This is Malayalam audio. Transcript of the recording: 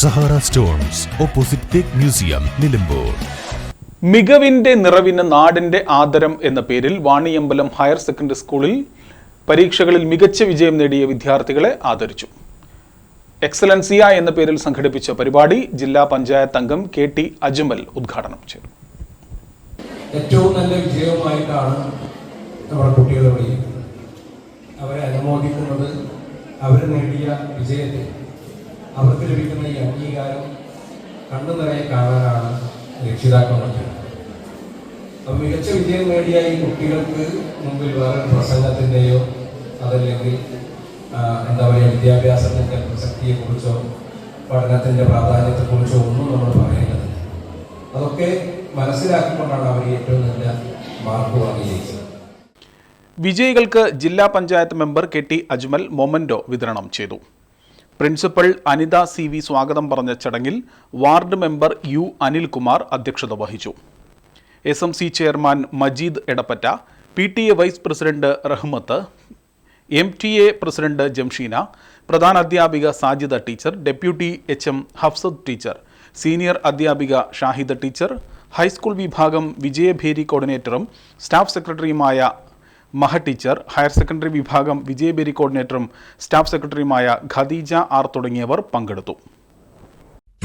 സഹാറ സ്റ്റോൺസ് ഓപ്പോസിറ്റ് തേക്ക് മ്യൂസിയം നിലമ്പൂർ. മികവിന്റെ നിറവിന് നാടിന്റെ ആദരം എന്ന പേരിൽ വാണിയമ്പലം ഹയർ സെക്കൻഡറി സ്കൂളിൽ പരീക്ഷകളിൽ മികച്ച വിജയം നേടിയ വിദ്യാർത്ഥികളെ ആദരിച്ചു. എക്സലൻസിയ എന്ന പേരിൽ സംഘടിപ്പിച്ച പരിപാടി ജില്ലാ പഞ്ചായത്ത് അംഗം കെ ടി അജ്മൽ ഉദ്ഘാടനം ചെയ്തു. ഏറ്റവും നല്ല വിജയവുമായിട്ടാണ് നമ്മുടെ അവരെ അനുമോദിക്കുന്നത് അവർ നേടിയ വിജയത്തെ അവർക്ക് ലഭിക്കുന്ന ഈ അംഗീകാരം കണ്ണു നിറയെ കാണാനാണ് രക്ഷിതാക്കൾ മറ്റുള്ളത് അപ്പം മികച്ച വിജയം നേടിയ ഈ കുട്ടികൾക്ക് മുമ്പിൽ വേറെ പ്രസംഗത്തിന്റെയോ അതല്ലെങ്കിൽ എന്താ പറയുക വിദ്യാഭ്യാസത്തിന്റെ പ്രസക്തിയെക്കുറിച്ചോ പഠനത്തിന്റെ പ്രാധാന്യത്തെക്കുറിച്ചോ ഒന്നും നമ്മൾ പറയുന്നത് അതൊക്കെ മനസ്സിലാക്കിക്കൊണ്ടാണ് അവർ ഏറ്റവും നല്ല മാർക്ക് വാങ്ങി ജയിച്ചത് വിജയികൾക്ക് ജില്ലാ panchayat member K T Ajmal memento വിതരണം ചെയ്തു. പ്രിൻസിപ്പൽ അനിത സി വി സ്വാഗതം പറഞ്ഞ ചടങ്ങിൽ വാർഡ് മെമ്പർ യു അനിൽകുമാർ അധ്യക്ഷത വഹിച്ചു. S M C chairman Majeed Edappatta P T A vice president Rahmath M T A president Jamsheena പ്രധാന അധ്യാപിക Sajida teacher deputy H M Hafsad teacher senior അധ്യാപിക ഷാഹിദ ടീച്ചർ ഹൈസ്കൂൾ വിഭാഗം വിജയഭേരി കോർഡിനേറ്ററും സ്റ്റാഫ് സെക്രട്ടറിയുമായ മഹ ടീച്ചർ ഹയർ സെക്കൻഡറി വിഭാഗം വിജയബേരി കോർഡിനേറ്ററും സ്റ്റാഫ് സെക്രട്ടറിയുമായ ഖദീജ ആർ തുടങ്ങിയവർ പങ്കെടുത്തു.